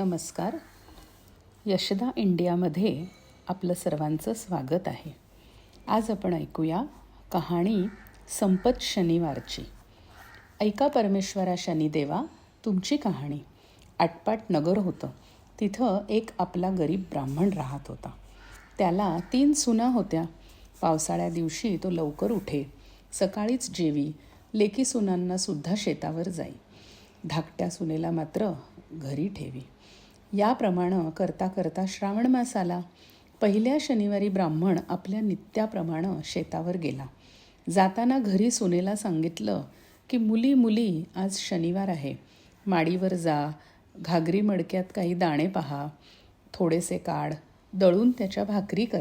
नमस्कार. यशदा इंडियामध्ये आपलं सर्वांचं स्वागत आहे. आज आपण ऐकूया कहाणी संपत शनिवारची. ऐका परमेश्वरा शनिदेवा तुमची कहाणी. आटपाट नगर होतं. तिथं एक आपला गरीब ब्राह्मण राहत होता. त्याला तीन सुना होत्या. पावसाळ्या दिवशी तो लवकर उठे. सकाळीच जेवी. लेकी सुनांनासुद्धा शेतावर जाई. धाकट्या सुनेला मात्र घरी ठेवी. याप्रमाणे करता करता श्रावण मास आला पहिल्या शनिवारी ब्राह्मण आपल्या नित्याप्रमाणे शेतावर गेला. जाताना घरी सुनेला सांगितलं की मुली मुली आज शनिवार आहे. माडीवर जा. घागरी मडक्यात काही दाणे पहा. थोडेसे काढ. दळून त्याच्या भाकरी कर.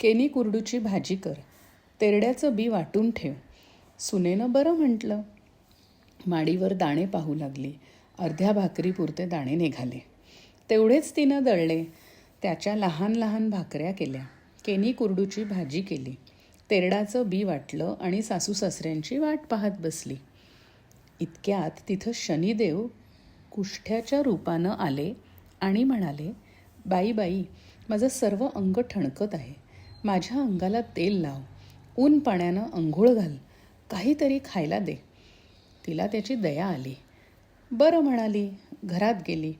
केनी कुरडूची भाजी कर. तेरड्याचं बी वाटून ठेव. सुनेनं बरं म्हटलं. माडीवर दाणे पाहू लागली. अर्ध्या भाकरीपुरते दाणे निघाले. तेवढेच तिनं दळले. त्याच्या लहान लहान भाकऱ्या केल्या. केनी कुरडूची भाजी केली. तेरडाचं बी वाटलं आणि सासू सासऱ्यांची वाट पाहत बसली. इतक्यात तिथं शनिदेव कुष्ठ्याच्या रूपानं आले आणि म्हणाले बाई बाई माझं सर्व अंग ठणकत आहे. माझ्या अंगाला तेल लाव. ऊन पाण्यानं अंघोळ घाल. काहीतरी खायला दे. तिला त्याची दया आली. बरं म्हणाली घरात गेली.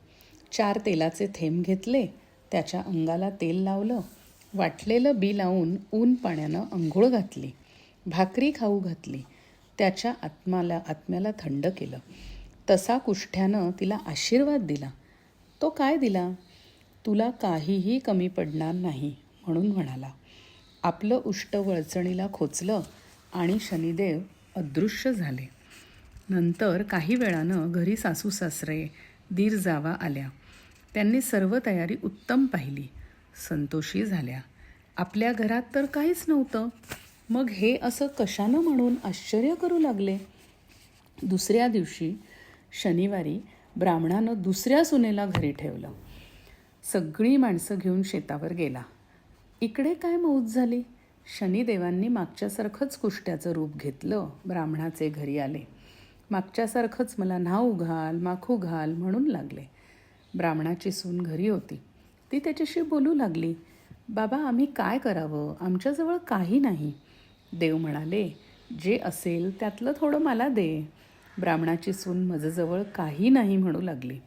चार तेलाचे थेंब घेतले. त्याच्या अंगाला तेल लावलं. वाटलेलं बी लावून ऊन पाण्यानं अंघोळ घातली. भाकरी खाऊ घातली. त्याच्या आत्माला आत्म्याला थंड केलं. तसा कुष्ठ्यानं तिला आशीर्वाद दिला. तो काय दिला? तुला काहीही कमी पडणार नाही म्हणून म्हणाला. आपलं उष्ट वळचणीला खोचलं आणि शनिदेव अदृश्य झाले. नंतर काही वेळानं घरी सासू सासरे दीर जावा आल्या. त्यांनी सर्व तयारी उत्तम पाहिली. संतोषी झाल्या. आपल्या घरात तर काहीच नव्हतं. मग हे असं कशानं म्हणून आश्चर्य करू लागले? दुसऱ्या दिवशी शनिवारी ब्राह्मणानं दुसऱ्या सुनेला घरी ठेवलं. सगळी माणसं घेऊन शेतावर गेला. इकडे काय मौज झाली? शनिदेवांनी मागच्यासारखंच कुष्ट्याचं रूप घेतलं. ब्राह्मणाचे घरी आले. मागच्यासारखंच मला न्हाऊ घाल माखू घाल म्हणून लागले. ब्राह्मणाची सून घरी होती. ती त्याच्याशी बोलू लागली बाबा आम्ही काय करावं? आमच्याजवळ काही नाही. देव म्हणाले जे असेल त्यातलं थोडं मला दे. ब्राह्मणाची सून माझजवळ काही नाही म्हणू लागली.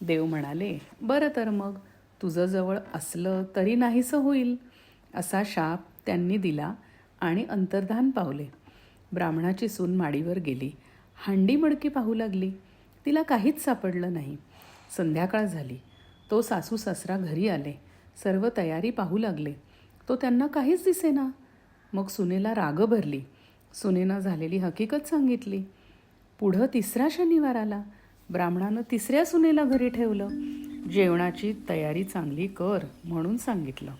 देव म्हणाले बरं तर मग तुझं जवळ असलं तरी नाहीसं होईल. असा शाप त्यांनी दिला आणि अंतर्धान पावले. ब्राह्मणाची सून माडीवर गेली. हांडी मडकी पाहू लागली. तिला काहीच सापडलं नाही. संध्याकाळ झाली. तो सासू सासरा घरी आले. सर्व तयारी पाहू लागले. तो त्यांना काहीच दिसेना. मग सुनेला राग भरली. सुनेनं झालेली हकीकत सांगितली. पुढं तिसरा शनिवार आला. ब्राह्मणानं तिसऱ्या सुनेला घरी ठेवलं. जेवणाची तयारी चांगली कर म्हणून सांगितलं.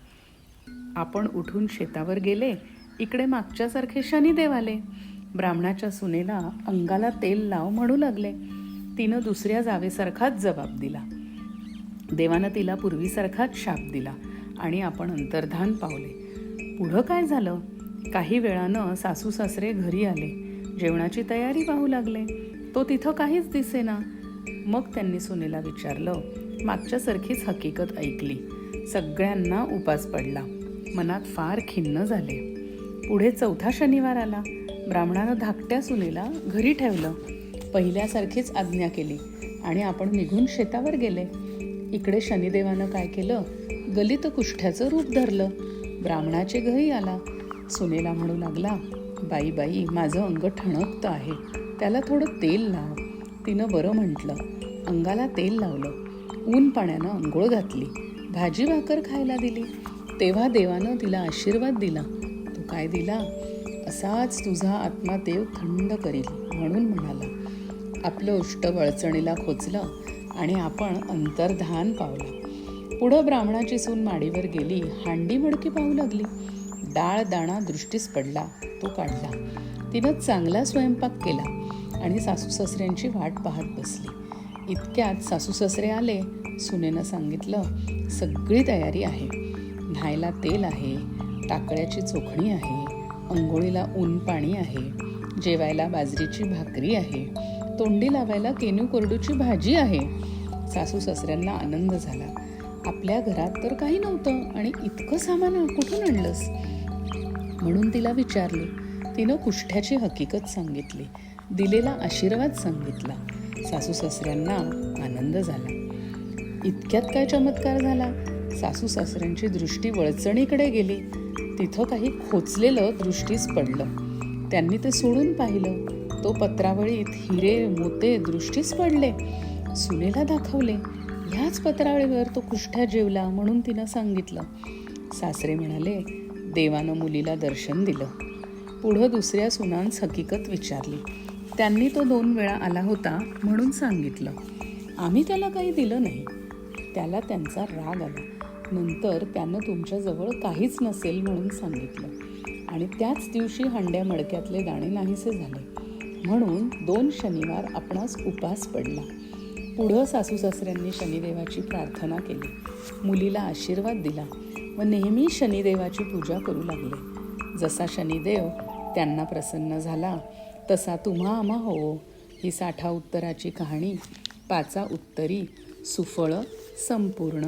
आपण उठून शेतावर गेले. इकडे मागच्यासारखे शनिदेव आले. ब्राह्मणाच्या सुनेला अंगाला तेल लाव म्हणू लागले. तिनं दुसऱ्या जावेसारखाच जबाब दिला. देवानं तिला पूर्वीसारखाच शाप दिला आणि आपण अंतर्धान पावले. पुढं काय झालं? काही वेळानं सासू सासरे घरी आले. जेवणाची तयारी पाहू लागले. तो तिथं काहीच दिसेना. मग त्यांनी सुनेला विचारलं. मागच्यासारखीच हकीकत ऐकली. सगळ्यांना उपास पडला. मनात फार खिन्न झाले. पुढे चौथा शनिवार आला. ब्राह्मणानं धाकट्या सुनेला घरी ठेवलं. पहिल्यासारखीच आज्ञा केली आणि आपण निघून शेतावर गेले. इकडे शनिदेवानं काय केलं? गलित कुष्ठ्याचं रूप धरलं. ब्राह्मणाचे घरी आला. सुनेला म्हणू लागला बाई बाई माझं अंग ठणकतं आहे. त्याला थोडं तेल लाव. तिनं बरं म्हटलं. अंगाला तेल लावलं. ऊन पाण्यानं अंघोळ घातली. भाजी भाकर खायला दिली. तेव्हा देवानं तिला आशीर्वाद दिला. तो काय दिला? असाच तुझा आत्मा देव थंड करील म्हणून म्हणाला. आपलं उष्ट वळचणीला खोचलं आणि आपण अंतर्धान पावलं. पुढं ब्राह्मणाची सून माडीवर गेली हांडी मडकी पाहू लागली. डाळ दाणा दृष्टीस पडला तो काढला. तिनं चांगला स्वयंपाक केला आणि सासू सासऱ्यांची वाट पाहत बसली. इतक्यात सासू सासरे आले सुनेनं सांगितलं सगळी तयारी आहे. न्हायला तेल आहे टाकळ्याची चोखणी आहे अंघोळीला ऊन पाणी आहे जेवायला बाजरीची भाकरी आहे तोंडी लावायला केनू कोरडूची भाजी आहे. सासू सासऱ्यांना आनंद झाला. आपल्या घरात तर काही नव्हतं आणि इतकं सामान कुठून आणलंस? म्हणून तिला विचारले. तिनं कुष्ठ्याची हकीकत सांगितली. दिलेला आशीर्वाद सांगितला. सासू सासऱ्यांना आनंद झाला. इतक्यात काय चमत्कार झाला? सासू सासऱ्यांची दृष्टी वळचणीकडे गेली. तिथं काही खोचलेलं दृष्टीस पडलं. त्यांनी ते सोडून पाहिलं. तो पत्रावळीत हिरे मोते दृष्टीस पडले. सुनेला दाखवले ह्याच पत्रावळीवर तो कुष्ठ्या जेवला म्हणून तिनं सांगितलं. सासरे म्हणाले देवानं मुलीला दर्शन दिलं. पुढं दुसऱ्या सुनांस हकीकत विचारली. त्यांनी तो दोन वेळा आला होता म्हणून सांगितलं. आम्ही त्याला काही दिलं नाही. त्याला त्यांचा राग आला. नंतर त्यानं तुमच्याजवळ काहीच नसेल म्हणून सांगितलं. आणि त्याच दिवशी हंड्या मडक्यातले दाणे नाहीसे झाले. म्हणून दोन शनिवार आपणास उपास पडला. पुढं सासू सासऱ्यांनी शनिदेवाची प्रार्थना केली. मुलीला आशीर्वाद दिला व नेहमी शनिदेवाची पूजा करू लागले. जसा शनिदेव त्यांना प्रसन्न झाला तसा तुम्हा आम्हा हो ही साठा उत्तराची कहाणी पाचा उत्तरी सुफळ संपूर्ण.